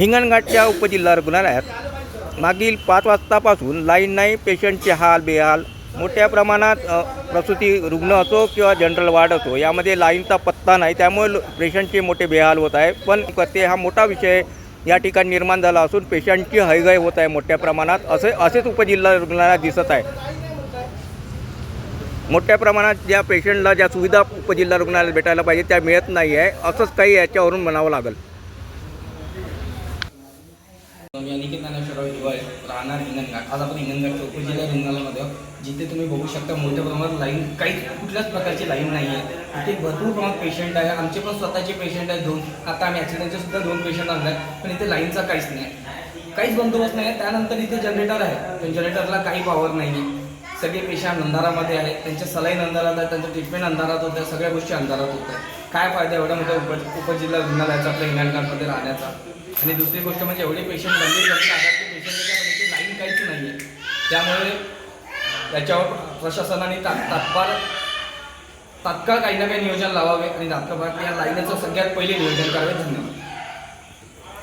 हिंगणघाटच्या उपजिल्हा रुग्णालयात मागील पाच वाजतापासून लाईन नाही पेशंटचे हाल बेहाल मोठ्या प्रमाणात प्रसूती रुग्ण असो किंवा जनरल वार्ड असो यामध्ये लाईनचा पत्ता नाही त्यामुळे पेशंटचे मोठे बेहाल होत आहे. पण ते हा मोठा विषय या ठिकाणी निर्माण झाला असून पेशंटची हयगय होत आहे मोठ्या प्रमाणात असे असेच उपजिल्हा रुग्णालयात दिसत आहे. मोठ्या प्रमाणात ज्या पेशंटला ज्या सुविधा उपजिल्हा रुग्णालयात भेटायला पाहिजे त्या मिळत नाही आहे असंच काही याच्यावरून म्हणावं लागेल. मी अनिकेत ज्ञानेश्वरराव हिवाळे राहणार हिंगणघाट आज आपण हिंगणघाटच्या उपजिल्हा रुग्णालयामध्ये जिथे तुम्ही बघू शकता मोठ्या प्रमाणात लाईन काही कुठल्याच प्रकारची लाईन नाही आहे इथे भरपूर प्रमाणात पेशंट आहे. आमचे पण स्वतःचे पेशंट आहेत दोन. आता आम्ही ॲक्सिडेंटचे सुद्धा दोन पेशंट आणले आहेत पण इथे लाईनचा काहीच नाही. काहीच बंदोबस्त नाही. त्यानंतर इथे जनरेटर आहे. पण जनरेटरला काही पॉवर नाही आहे सगळे पेशंट अंधारामध्ये आहेत. त्यांचे सलाईन अंधारात आहे त्यांचं ट्रीटमेंट अंधारात होत्या सगळ्या गोष्टी अंधारात होत्या काय फायदा एवढ्या मोठ्या उप उपजिल्हा रुग्णालयाचा आपल्या हिंगणघाटमध्ये राहण्याचा? आणि दुसरी गोष्ट म्हणजे एवढे पेशंट गंभीर गंभीर आजारचे लाईन काहीच नाही आहे त्यामुळे याच्यावर प्रशासनाने ता तात्काळ तात्काळ काही ना काही नियोजन लावावे आणि तात्काळ या लाईनीचं सगळ्यात पहिले नियोजन करावे. धन्यवाद.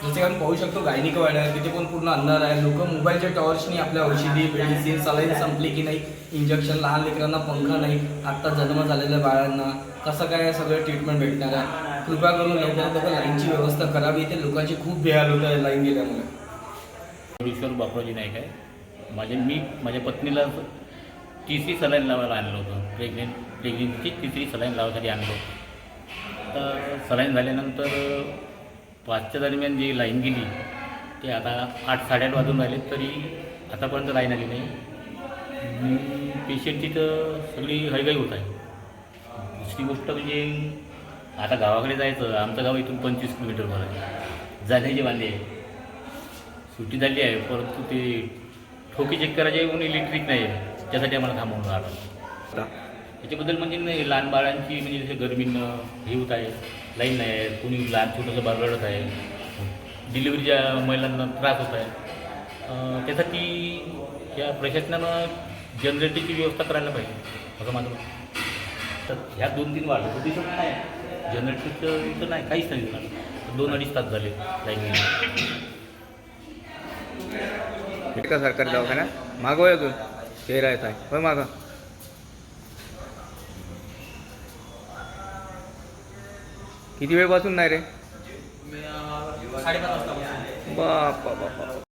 जसे आपण पाहू शकतो गायनिक वाड आहे तिथे पण पूर्ण अंधार आहे. लोक मोबाईलच्या टॉर्चनी आपल्या औषधी मेडिसिन सलाईन संपली की नाही इंजेक्शन लहान लेकरांना पंखा नाही आत्ता जन्म झालेल्या बाळांना कसं काय सगळं ट्रीटमेंट भेटणार आहे? कृपा करून लवकरात लवकर लाईनची व्यवस्था करावी. इथे लोकांची खूप बेहाल होत आहे लाईन गेल्यामुळे. ईश्वर बापराजी नाईक आहे. माझे मी माझ्या पत्नीला तिसरी सलाईन लावायला आणलं होतं. प्रेग्नेंट प्रेग्नेंटची तिसरी सलाईन लावायसाठी आणलं होतं. तर सलाईन झाल्यानंतर पाचच्या दरम्यान जी लाईन गेली ते आता आठ साडेआठ वाजून राहिले तरी आतापर्यंत लाईन आली नाही. पेशंटची तर सगळी हळगाई होत आहे. दुसरी गोष्ट म्हणजे आता गावाकडे जायचं आमचं गाव इथून पंचवीस किलोमीटरवर आहे. जाण्याची बांधली आहे. सुट्टी झाली आहे परंतु ते ठोकी चेक करायचे म्हणून इलेक्ट्रिक नाही आहे. त्यासाठी आम्हाला थांबवून राहिलं. त्याच्याबद्दल म्हणजे नाही लहान बाळांची म्हणजे जसे गरमीनं हे होत आहे लाईन नाही आहे कोणी लहान छोटंसं बाळ रडत आहे डिलिव्हरीच्या महिलांना त्रास होत आहे. त्यासाठी या प्रशासनानं जनरेटरची व्यवस्था करायला पाहिजे असं माझं तर ह्या दोन तीन वाढ होती नाही. जनरेटरचं इथं नाही काहीच नाही झालं दोन अडीच तास झाले लाईन गेली. का सरकारी दवाखाना मागवूया तू. चेहरा येत आहे. होय मागं. किती वेळपासून नाही रे? बाप बाप.